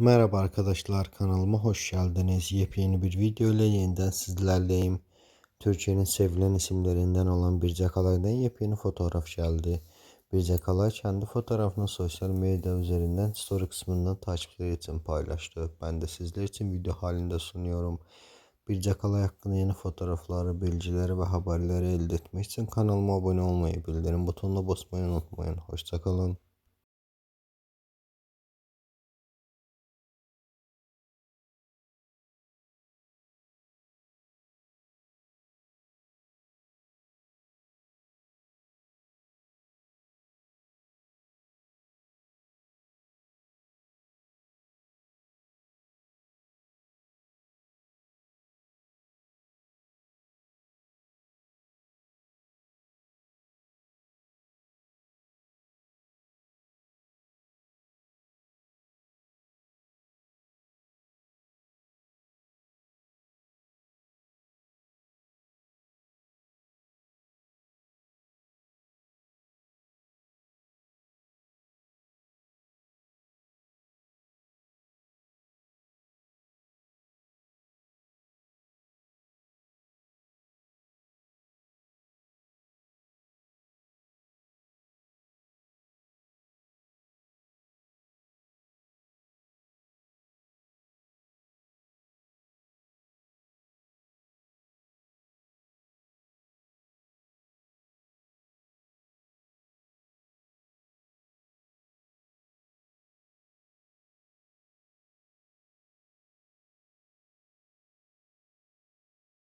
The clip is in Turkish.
Merhaba arkadaşlar kanalıma hoş geldiniz. Yepyeni bir video ile yeniden sizlerleyim. Türkiye'nin sevilen isimlerinden olan Birce Kalay'dan yepyeni fotoğraf geldi. Birce Kalay kendi fotoğrafını sosyal medya üzerinden story kısmından takipçileri için paylaştı. Ben de sizler için video halinde sunuyorum. Birce Kalay hakkında yeni fotoğrafları, bilgileri ve haberleri elde etmek için kanalıma abone olmayı, bildirim butonuna basmayı unutmayın. Hoşçakalın.